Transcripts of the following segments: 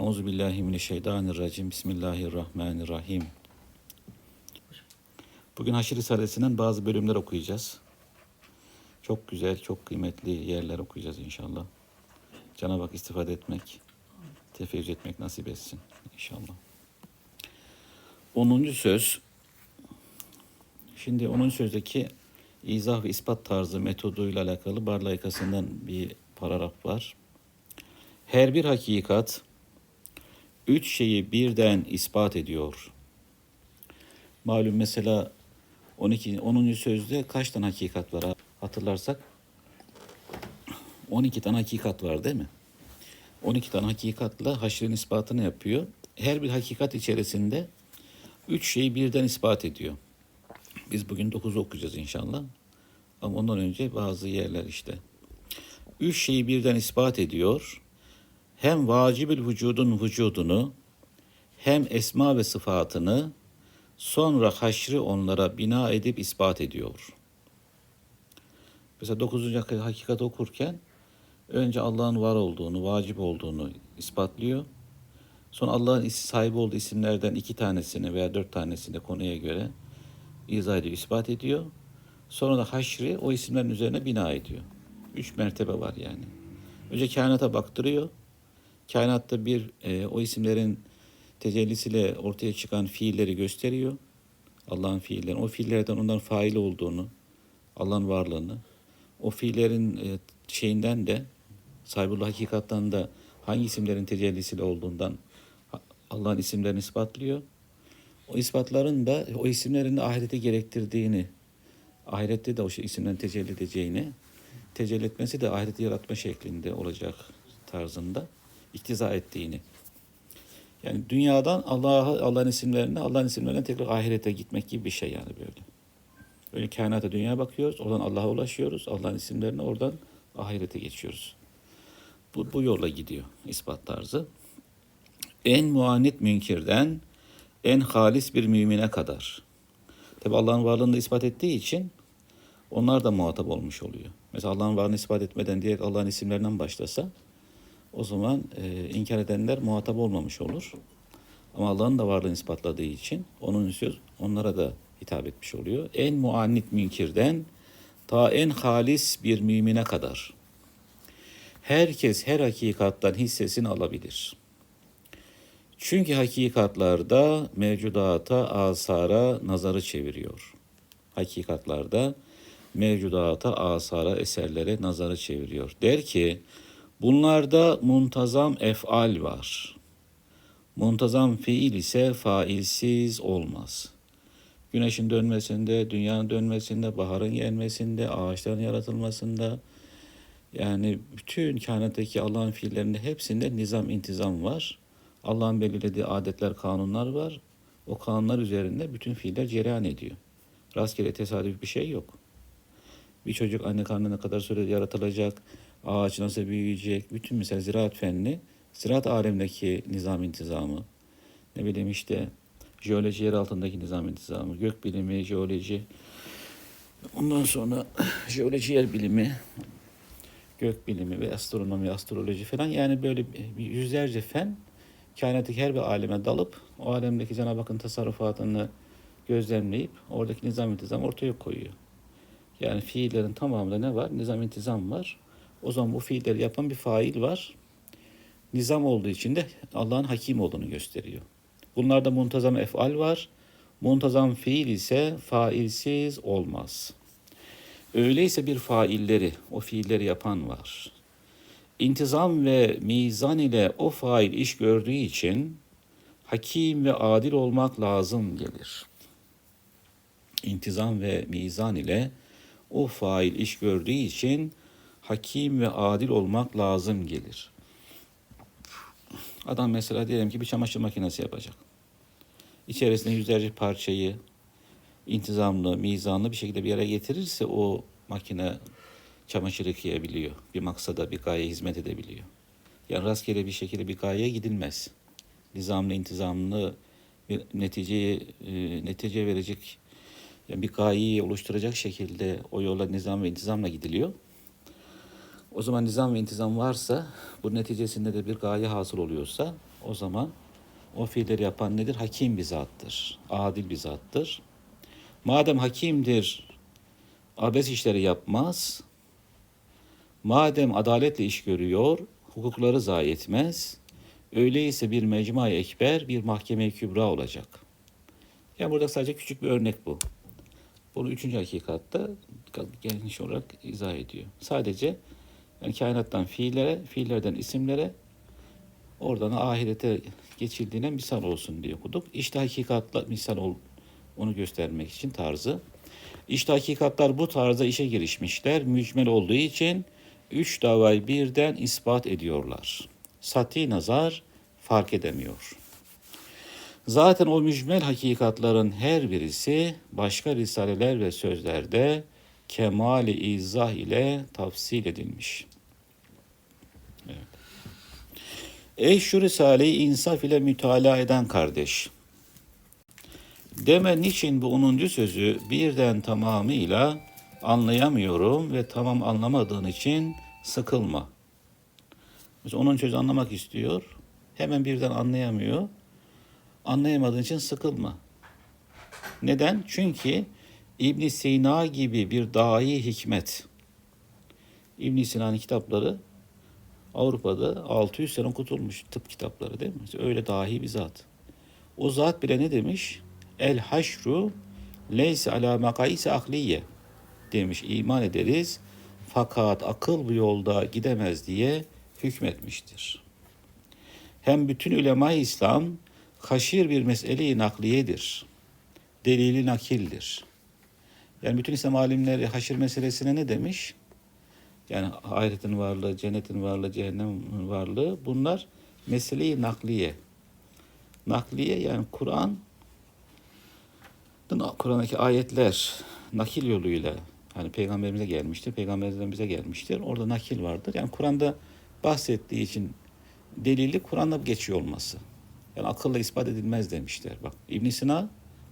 Euzu billahi mineşşeytanirracim. Bismillahirrahmanirrahim. Bugün Haşr Risalesi'nden bazı bölümler okuyacağız. Çok güzel, çok kıymetli yerler okuyacağız inşallah. Cenab-ı Hak istifade etmek, tefeyyüz etmek nasip etsin inşallah. 10. söz. Şimdi 10. sözdeki izah ve ispat tarzı metoduyla alakalı bar bir paragraf var. Her bir hakikat üç şeyi birden ispat ediyor. Malum mesela 12 10. sözde kaç tane hakikat var hatırlarsak 12 tane hakikat var değil mi? 12 tane hakikatla haşrin ispatını yapıyor. Her bir hakikat içerisinde üç şeyi birden ispat ediyor. Biz bugün 9 okuyacağız inşallah. Ama ondan önce bazı yerler işte. Üç şeyi birden ispat ediyor. Hem vacibül vücudun vücudunu hem esma ve sıfatını sonra haşri onlara bina edip ispat ediyor. Mesela 9. hakikat okurken önce Allah'ın var olduğunu, vacip olduğunu ispatlıyor. Sonra Allah'ın sahibi olduğu isimlerden iki tanesini veya dört tanesini konuya göre izah ediyor, ispat ediyor. Sonra da haşri o isimlerin üzerine bina ediyor. Üç mertebe var yani. Önce kainata baktırıyor. Kainatta bir e, o isimlerin tecellisiyle ortaya çıkan fiilleri gösteriyor. Allah'ın fiilleri. O fiillerden ondan fail olduğunu, Allah'ın varlığını, o fiillerin e, şeyinden de sahibullah hakikattan da hangi isimlerin tecellisiyle olduğundan Allah'ın isimlerini ispatlıyor. O ispatların da o isimlerin de ahirete gerektirdiğini, ahirette de o şey, isimlerin tecelli edeceğini, tecelli etmesi de ahireti yaratma şeklinde olacak tarzında iktiza ettiğini. Yani dünyadan Allah'a Allah'ın isimlerine, Allah'ın isimlerine tekrar ahirete gitmek gibi bir şey yani böyle. Böyle kainata dünyaya bakıyoruz, oradan Allah'a ulaşıyoruz, Allah'ın isimlerine oradan ahirete geçiyoruz. Bu, bu yolla gidiyor ispat tarzı. En muanit münkirden en halis bir mümine kadar. Tabi Allah'ın varlığını ispat ettiği için onlar da muhatap olmuş oluyor. Mesela Allah'ın varlığını ispat etmeden direkt Allah'ın isimlerinden başlasa o zaman e, inkar edenler muhatap olmamış olur. Ama Allah'ın da varlığını ispatladığı için onun söz onlara da hitap etmiş oluyor. En muannit münkirden ta en halis bir mümine kadar. Herkes her hakikattan hissesini alabilir. Çünkü hakikatlarda mevcudata, asara nazarı çeviriyor. Hakikatlarda mevcudata, asara, eserlere nazarı çeviriyor. Der ki, bunlarda muntazam efal var. Muntazam fiil ise failsiz olmaz. Güneşin dönmesinde, dünyanın dönmesinde, baharın gelmesinde, ağaçların yaratılmasında, yani bütün kainattaki Allah'ın fiillerinde hepsinde nizam, intizam var. Allah'ın belirlediği adetler, kanunlar var. O kanunlar üzerinde bütün fiiller cereyan ediyor. Rastgele tesadüf bir şey yok. Bir çocuk anne karnına kadar süre yaratılacak, ağaç nasıl büyüyecek, bütün mesela ziraat fenni, ziraat alemdeki nizam intizamı, ne bileyim işte jeoloji yer altındaki nizam intizamı, gök bilimi, jeoloji, ondan sonra jeoloji yer bilimi, gök bilimi ve astronomi, astroloji falan yani böyle yüzlerce fen kainattaki her bir aleme dalıp o alemdeki Cenab-ı Hakk'ın tasarrufatını gözlemleyip oradaki nizam intizam ortaya koyuyor. Yani fiillerin tamamında ne var? Nizam intizam var. O zaman bu fiilleri yapan bir fail var. Nizam olduğu için de Allah'ın hakim olduğunu gösteriyor. Bunlarda muntazam efal var. Muntazam fiil ise failsiz olmaz. Öyleyse bir failleri, o fiilleri yapan var. İntizam ve mizan ile o fail iş gördüğü için hakim ve adil olmak lazım gelir. İntizam ve mizan ile o fail iş gördüğü için hakim ve adil olmak lazım gelir. Adam mesela diyelim ki bir çamaşır makinesi yapacak. İçerisinde yüzlerce parçayı intizamlı, mizanlı bir şekilde bir yere getirirse o makine çamaşır yıkayabiliyor. Bir maksada, bir gaye hizmet edebiliyor. Yani rastgele bir şekilde bir gayeye gidilmez. Nizamlı, intizamlı bir neticeye, e, netice verecek yani bir gayeyi oluşturacak şekilde o yola nizam ve intizamla gidiliyor. O zaman nizam ve intizam varsa, bu neticesinde de bir gaye hasıl oluyorsa, o zaman o fiilleri yapan nedir? Hakim bir zattır, adil bir zattır. Madem hakimdir, abes işleri yapmaz, madem adaletle iş görüyor, hukukları zayi etmez, öyleyse bir mecmai ekber, bir mahkeme kübra olacak. Yani burada sadece küçük bir örnek bu. Bunu üçüncü hakikatta geniş olarak izah ediyor. Sadece yani kainattan fiillere, fiillerden isimlere, oradan ahirete geçildiğine misal olsun diye okuduk. İşte hakikatla misal ol, onu göstermek için tarzı. İşte hakikatlar bu tarzda işe girişmişler. Mücmel olduğu için üç davayı birden ispat ediyorlar. Sati nazar fark edemiyor. Zaten o mücmel hakikatların her birisi başka risaleler ve sözlerde kemali izah ile tafsil edilmiş. Evet. Ey şu risaleyi insaf ile mütalaa eden kardeş. Deme niçin bu 10. sözü birden tamamıyla anlayamıyorum ve tamam anlamadığın için sıkılma. Mesela 10. sözü anlamak istiyor. Hemen birden anlayamıyor. Anlayamadığın için sıkılma. Neden? Çünkü İbn Sina gibi bir dahi hikmet. İbn Sina'nın kitapları Avrupa'da 600 sene okutulmuş tıp kitapları değil mi? Öyle dahi bir zat. O zat bile ne demiş? El haşru leyse ala makaise akliye demiş. İman ederiz fakat akıl bu yolda gidemez diye hükmetmiştir. Hem bütün ulema İslam haşir bir mesele-i nakliyedir. Delili nakildir. Yani bütün İslam alimleri haşir meselesine ne demiş? Yani ahiretin varlığı, cennetin varlığı, cehennem varlığı bunlar mesele-i nakliye. Nakliye yani Kur'an Kur'an'daki ayetler nakil yoluyla hani peygamberimize gelmiştir, peygamberimizden bize gelmiştir. Orada nakil vardır. Yani Kur'an'da bahsettiği için delili Kur'an'da geçiyor olması. Yani akılla ispat edilmez demişler. Bak İbn Sina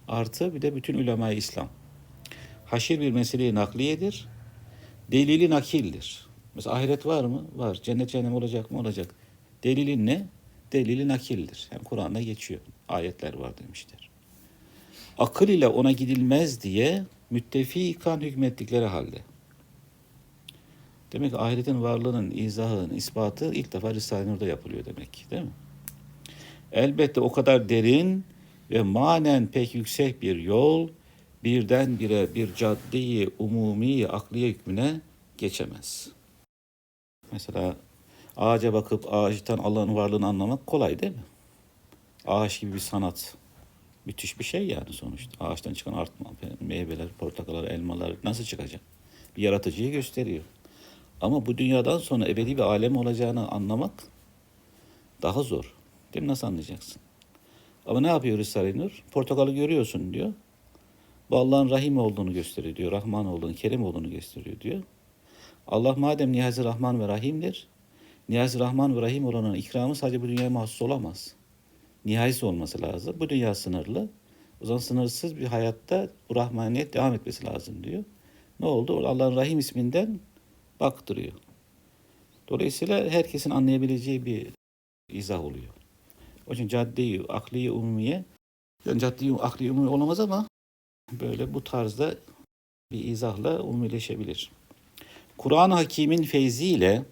artı bir de bütün ulema İslam. Haşir bir meseleyi nakliyedir. Delili nakildir. Mesela ahiret var mı? Var. Cennet cehennem olacak mı? Olacak. Delili ne? Delili nakildir. Yani Kur'an'da geçiyor. Ayetler var demişler. Akıl ile ona gidilmez diye müttefikan hükmettikleri halde. Demek ki ahiretin varlığının izahının ispatı ilk defa Risale-i Nur'da yapılıyor demek değil mi? Elbette o kadar derin ve manen pek yüksek bir yol birdenbire bir caddeyi umumi akliye hükmüne geçemez. Mesela ağaca bakıp ağaçtan Allah'ın varlığını anlamak kolay değil mi? Ağaç gibi bir sanat. Müthiş bir şey yani sonuçta. Ağaçtan çıkan artma, meyveler, portakallar, elmalar nasıl çıkacak? Bir yaratıcıyı gösteriyor. Ama bu dünyadan sonra ebedi bir alem olacağını anlamak daha zor. Değil mi? Nasıl anlayacaksın? Ama ne yapıyor Risale-i Nur? Portakalı görüyorsun diyor. Bu Allah'ın Rahim olduğunu gösteriyor diyor. Rahman olduğunu, Kerim olduğunu gösteriyor diyor. Allah madem Niyazi Rahman ve Rahim'dir, Niyazi Rahman ve Rahim olanın ikramı sadece bu dünyaya mahsus olamaz. Nihayesi olması lazım. Bu dünya sınırlı. O zaman sınırsız bir hayatta bu rahmaniyet devam etmesi lazım diyor. Ne oldu? Allah'ın Rahim isminden baktırıyor. Dolayısıyla herkesin anlayabileceği bir izah oluyor. O için cadde-i akliye umumiye yani cadde-i akliye umumiye olamaz ama böyle bu tarzda bir izahla umumileşebilir. Kur'an-ı Hakim'in feyziyle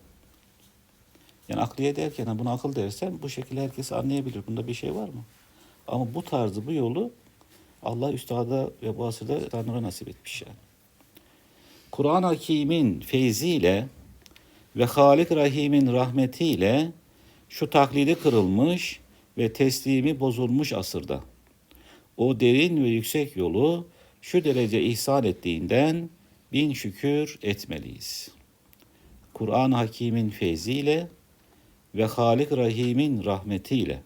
yani akliye derken buna akıl dersen bu şekilde herkes anlayabilir. Bunda bir şey var mı? Ama bu tarzı, bu yolu Allah üstada ve bu asırda Tanrı'ya nasip etmiş yani. Kur'an-ı Hakim'in feyziyle ve Halik Rahim'in rahmetiyle şu taklidi kırılmış ve teslimi bozulmuş asırda. O derin ve yüksek yolu şu derece ihsan ettiğinden bin şükür etmeliyiz. Kur'an-ı Hakim'in feyziyle ve Halik Rahim'in rahmetiyle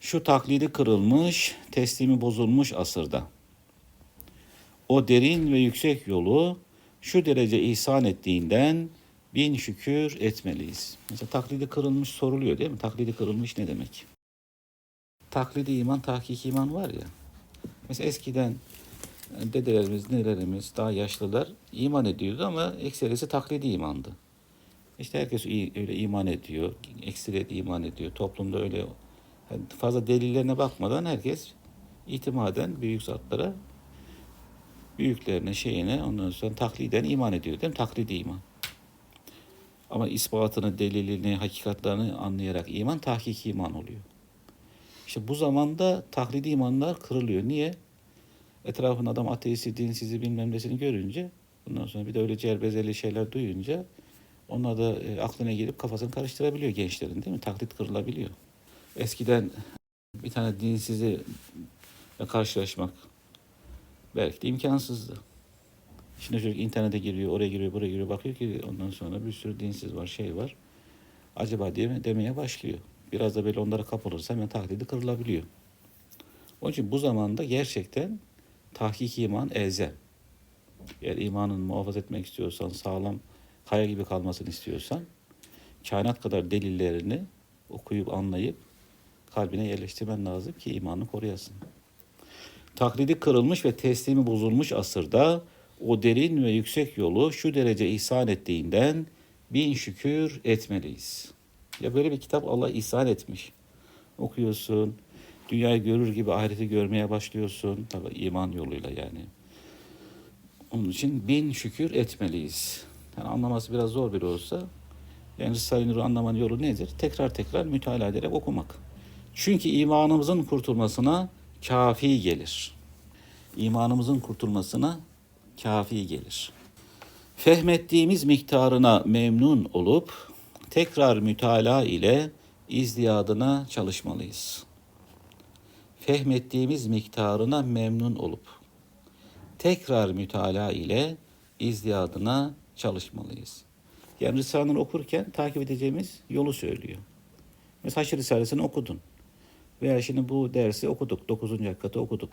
şu taklidi kırılmış, teslimi bozulmuş asırda. O derin ve yüksek yolu şu derece ihsan ettiğinden bin şükür etmeliyiz. Mesela taklidi kırılmış soruluyor değil mi? Taklidi kırılmış ne demek? Taklidi iman, tahkik iman var ya. Mesela eskiden dedelerimiz, nelerimiz, daha yaşlılar iman ediyordu ama ekserisi taklidi imandı. İşte herkes öyle iman ediyor, ekstriyet iman ediyor. Toplumda öyle fazla delillerine bakmadan herkes itimaden büyük zatlara, büyüklerine, şeyine ondan sonra takliden iman ediyor değil mi? Taklidi iman. Ama ispatını, delilini, hakikatlerini anlayarak iman tahkik iman oluyor. İşte bu zamanda taklidi imanlar kırılıyor. Niye? Etrafında adam ateisti, dinsizi bilmem nesini görünce ondan sonra bir de öyle cerbezeli şeyler duyunca onlar da e, aklına gelip kafasını karıştırabiliyor gençlerin değil mi? Taklit kırılabiliyor. Eskiden bir tane dinsizi karşılaşmak belki de imkansızdı. Şimdi çocuk internete giriyor, oraya giriyor, buraya giriyor, bakıyor ki ondan sonra bir sürü dinsiz var, şey var. Acaba diye demeye başlıyor. Biraz da böyle onlara kapılırsa hemen taklidi kırılabiliyor. Onun için bu zamanda gerçekten tahkik iman elzem. Eğer imanını muhafaza etmek istiyorsan, sağlam kaya gibi kalmasını istiyorsan, kainat kadar delillerini okuyup anlayıp kalbine yerleştirmen lazım ki imanını koruyasın. Taklidi kırılmış ve teslimi bozulmuş asırda o derin ve yüksek yolu şu derece ihsan ettiğinden bin şükür etmeliyiz. Ya böyle bir kitap Allah ihsan etmiş. Okuyorsun, dünyayı görür gibi ahireti görmeye başlıyorsun. Tabi iman yoluyla yani. Onun için bin şükür etmeliyiz. Yani anlaması biraz zor bile olsa yani Risale-i Nur'u anlamanın yolu nedir? Tekrar tekrar mütalaa ederek okumak. Çünkü imanımızın kurtulmasına kafi gelir. İmanımızın kurtulmasına kafi gelir. Fehmettiğimiz miktarına memnun olup tekrar mütalaa ile izdiyadına çalışmalıyız. Fehmettiğimiz miktarına memnun olup tekrar mütalaa ile izdiyadına çalışmalıyız. Yani Risale'ni okurken takip edeceğimiz yolu söylüyor. Mesela Haşr Risalesi'ni okudun. Veya şimdi bu dersi okuduk. 9. hakikati okuduk.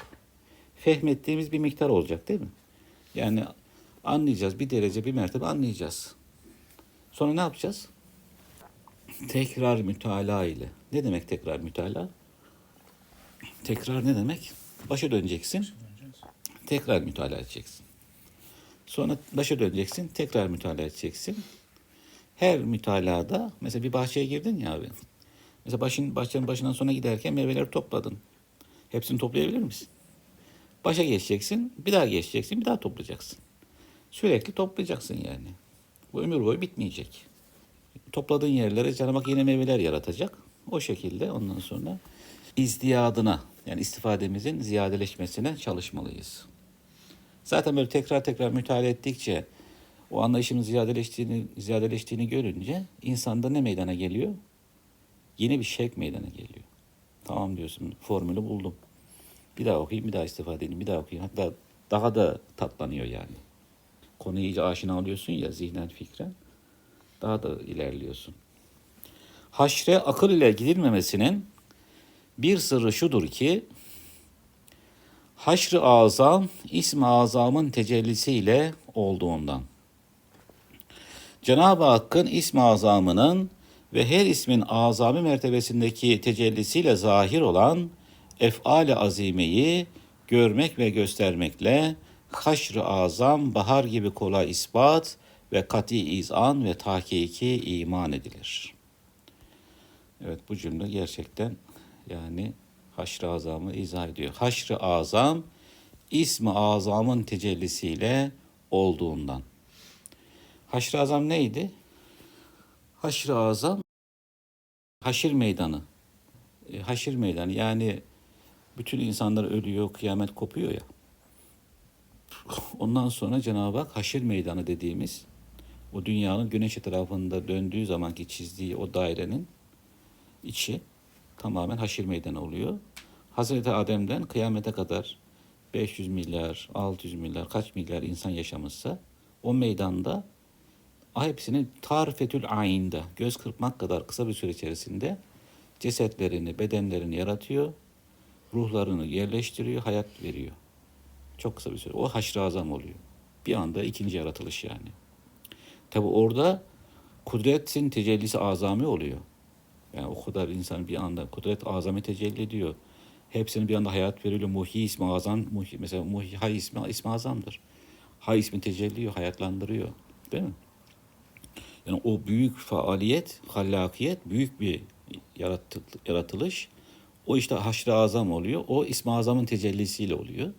Fehmettiğimiz bir miktar olacak değil mi? Yani anlayacağız. Bir derece, bir mertebe anlayacağız. Sonra ne yapacağız? Tekrar mütalaa ile. Ne demek tekrar mütalaa? Tekrar ne demek? Başa döneceksin. Tekrar mütalaa edeceksin. Sonra başa döneceksin. Tekrar mütalaa edeceksin. Her mütalada mesela bir bahçeye girdin ya abi. Mesela başın, bahçenin başından sona giderken meyveleri topladın. Hepsini toplayabilir misin? Başa geçeceksin, bir daha geçeceksin, bir daha toplayacaksın. Sürekli toplayacaksın yani. Bu ömür boyu bitmeyecek. Topladığın yerlere Cenab-ı Hak yeni meyveler yaratacak. O şekilde ondan sonra izdiyadına yani istifademizin ziyadeleşmesine çalışmalıyız. Zaten böyle tekrar tekrar müteala ettikçe o anlayışın ziyadeleştiğini, ziyadeleştiğini görünce insanda ne meydana geliyor? Yeni bir şevk meydana geliyor. Tamam diyorsun formülü buldum. Bir daha okuyayım, bir daha istifade edeyim, bir daha okuyayım. Hatta daha da tatlanıyor yani. Konuyu iyice aşina oluyorsun ya zihnen fikren. Daha da ilerliyorsun. Haşre akıl ile gidilmemesinin bir sırrı şudur ki haşr-ı azam ism-i azamın tecellisiyle olduğundan. Cenab-ı Hakk'ın ism-i azamının ve her ismin azami mertebesindeki tecellisiyle zahir olan ef'al-i azimeyi görmek ve göstermekle haşr-ı azam bahar gibi kolay ispat ve kati izan ve tahkiki iman edilir. Evet bu cümle gerçekten yani haşr-ı azamı izah ediyor. Haşr-ı azam ismi azamın tecellisiyle olduğundan. Haşr-ı azam neydi? Haşr-ı azam haşir meydanı. E, haşir meydanı yani bütün insanlar ölüyor, kıyamet kopuyor ya. Ondan sonra Cenab-ı Hak haşir meydanı dediğimiz o dünyanın güneş etrafında döndüğü zamanki çizdiği o dairenin içi tamamen haşir meydanı oluyor. Hazreti Adem'den kıyamete kadar 500 milyar, 600 milyar, kaç milyar insan yaşamışsa o meydanda hepsini tarifetül ayinde göz kırpmak kadar kısa bir süre içerisinde cesetlerini, bedenlerini yaratıyor, ruhlarını yerleştiriyor, hayat veriyor. Çok kısa bir süre. O haşr-ı azam oluyor. Bir anda ikinci yaratılış yani. Tabi orada kudretin tecellisi azami oluyor. Yani o kadar insan bir anda kudret azami tecelli ediyor. Hepsinin bir anda hayat veriliyor. Muhi ismi azam, muhi, mesela muhi hay ismi, ismi azamdır. Hay ismi tecelli ediyor, hayatlandırıyor. Değil mi? Yani o büyük faaliyet, hallakiyet, büyük bir yaratı- yaratılış. O işte haşr-ı azam oluyor. O ismi azamın tecellisiyle oluyor.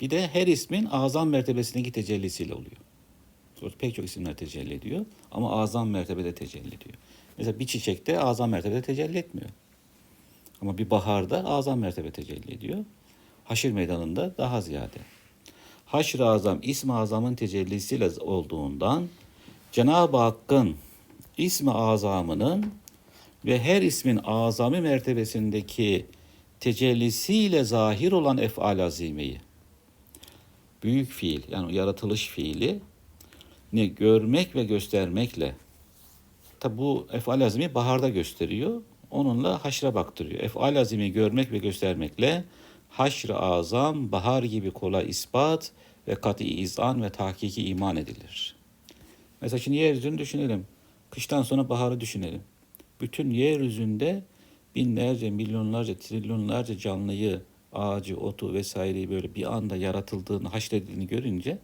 Bir de her ismin azam mertebesindeki tecellisiyle oluyor. Pek çok isimler tecelli ediyor ama azam mertebede tecelli ediyor. Mesela bir çiçekte azam mertebede tecelli etmiyor. Ama bir baharda azam mertebe tecelli ediyor. Haşir meydanında daha ziyade. Haşr-ı azam ismi azamın tecellisiyle olduğundan Cenab-ı Hakk'ın ismi azamının ve her ismin azami mertebesindeki tecellisiyle zahir olan ef'al azimeyi büyük fiil yani yaratılış fiili ne görmek ve göstermekle tabi bu efal azimi baharda gösteriyor. Onunla haşra baktırıyor. Efal azimi görmek ve göstermekle haşr-ı azam bahar gibi kolay ispat ve kat'i izan ve tahkiki iman edilir. Mesela şimdi yeryüzünü düşünelim. Kıştan sonra baharı düşünelim. Bütün yeryüzünde binlerce, milyonlarca, trilyonlarca canlıyı, ağacı, otu vesaireyi böyle bir anda yaratıldığını, haşredildiğini görünce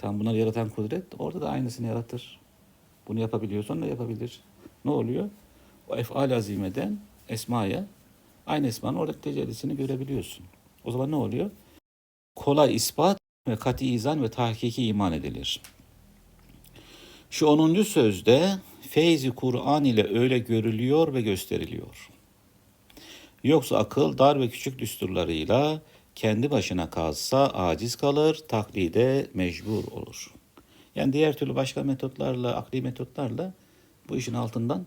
tam bunları yaratan kudret orada da aynısını yaratır. Bunu yapabiliyorsan da yapabilir. Ne oluyor? O efal azimeden esmaya aynı esmanın oradaki tecellisini görebiliyorsun. O zaman ne oluyor? Kolay ispat ve kati izan ve tahkiki iman edilir. Şu 10. sözde feyzi Kur'an ile öyle görülüyor ve gösteriliyor. Yoksa akıl dar ve küçük düsturlarıyla kendi başına kalsa aciz kalır, taklide mecbur olur. Yani diğer türlü başka metotlarla, akli metotlarla bu işin altından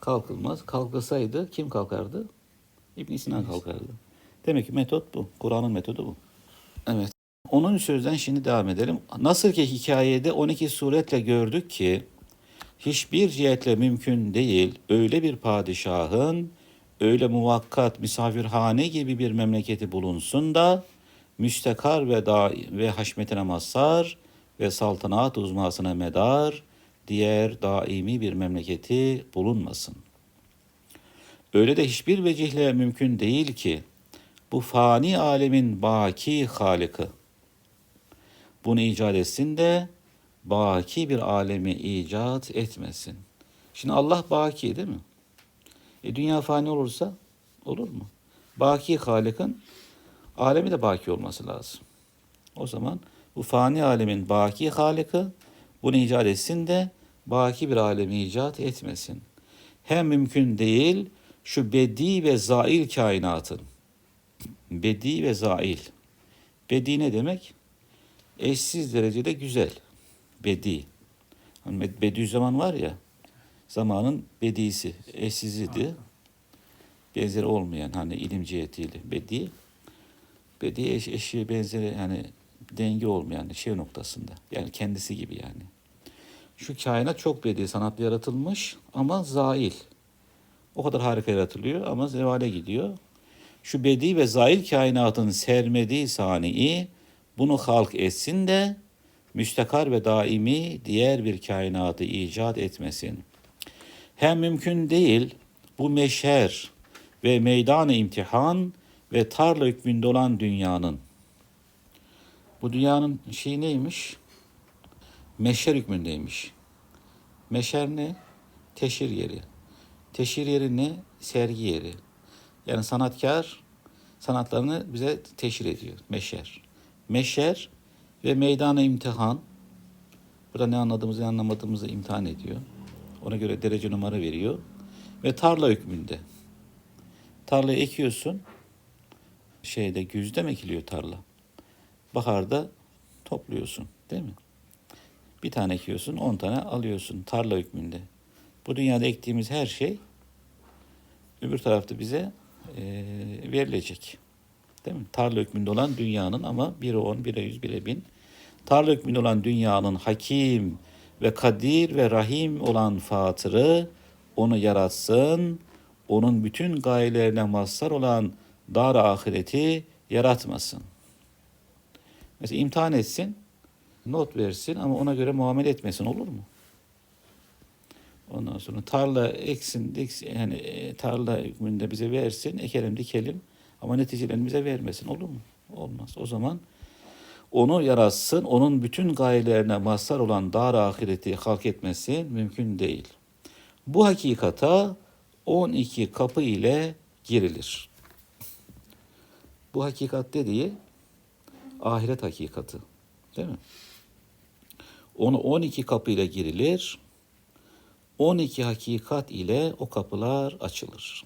kalkılmaz. Kalkılsaydı kim kalkardı? İbn Sina kalkardı. Demek ki metot bu. Kur'an'ın metodu bu. Evet. Onun sözden şimdi devam edelim. Nasıl ki hikayede 12 suretle gördük ki hiçbir cihetle mümkün değil öyle bir padişahın öyle muvakkat misafirhane gibi bir memleketi bulunsun da müstekar ve da ve haşmetine mazhar ve saltanat uzmasına medar diğer daimi bir memleketi bulunmasın. Öyle de hiçbir vecihle mümkün değil ki bu fani alemin baki halikı bunu icat etsin de baki bir alemi icat etmesin. Şimdi Allah baki değil mi? E dünya fani olursa olur mu? Baki Halik'in alemi de baki olması lazım. O zaman bu fani alemin baki Halik'i bunu icat etsin de baki bir alemi icat etmesin. Hem mümkün değil şu bedi ve zail kainatın. Bedi ve zail. Bedi ne demek? Eşsiz derecede güzel. Bedi. Hani Bediüzzaman var ya, zamanın bedisi, eşsiziydi. Benzeri olmayan hani ilim cihetiyle bedi. Bedi eş, eşi benzeri yani denge olmayan şey noktasında. Yani kendisi gibi yani. Şu kainat çok bedi sanatlı yaratılmış ama zail. O kadar harika yaratılıyor ama zevale gidiyor. Şu bedi ve zail kainatın sermediği sani'i bunu halk etsin de müstakar ve daimi diğer bir kainatı icat etmesin. Hem mümkün değil bu meşher ve meydan imtihan ve tarla hükmünde olan dünyanın. Bu dünyanın şeyi neymiş? Meşher hükmündeymiş. Meşer ne? Teşhir yeri. Teşhir yeri ne? Sergi yeri. Yani sanatkar sanatlarını bize teşhir ediyor. Meşer. Meşer ve meydana imtihan. Burada ne anladığımızı ne anlamadığımızı imtihan ediyor. Ona göre derece numara veriyor. Ve tarla hükmünde. Tarlayı ekiyorsun. Şeyde güzde mi ekiliyor tarla? Baharda topluyorsun değil mi? Bir tane ekiyorsun, on tane alıyorsun tarla hükmünde. Bu dünyada ektiğimiz her şey öbür tarafta bize e, verilecek. Değil mi? Tarla hükmünde olan dünyanın ama biri on, biri yüz, biri bin. Tarla hükmünde olan dünyanın hakim ve kadir ve rahim olan fatırı onu yaratsın, onun bütün gayelerine mazhar olan dar ahireti yaratmasın. Mesela imtihan etsin, not versin ama ona göre muamele etmesin olur mu? Ondan sonra tarla eksin, diksin, yani e, tarla hükmünde bize versin, ekelim dikelim ama neticelerini bize vermesin olur mu? Olmaz. O zaman onu yaratsın, onun bütün gayelerine mazhar olan dar ahireti halk etmesi mümkün değil. Bu hakikata 12 kapı ile girilir. Bu hakikat dediği ahiret hakikati. Değil mi? Onu 12 kapı ile girilir. 12 hakikat ile o kapılar açılır.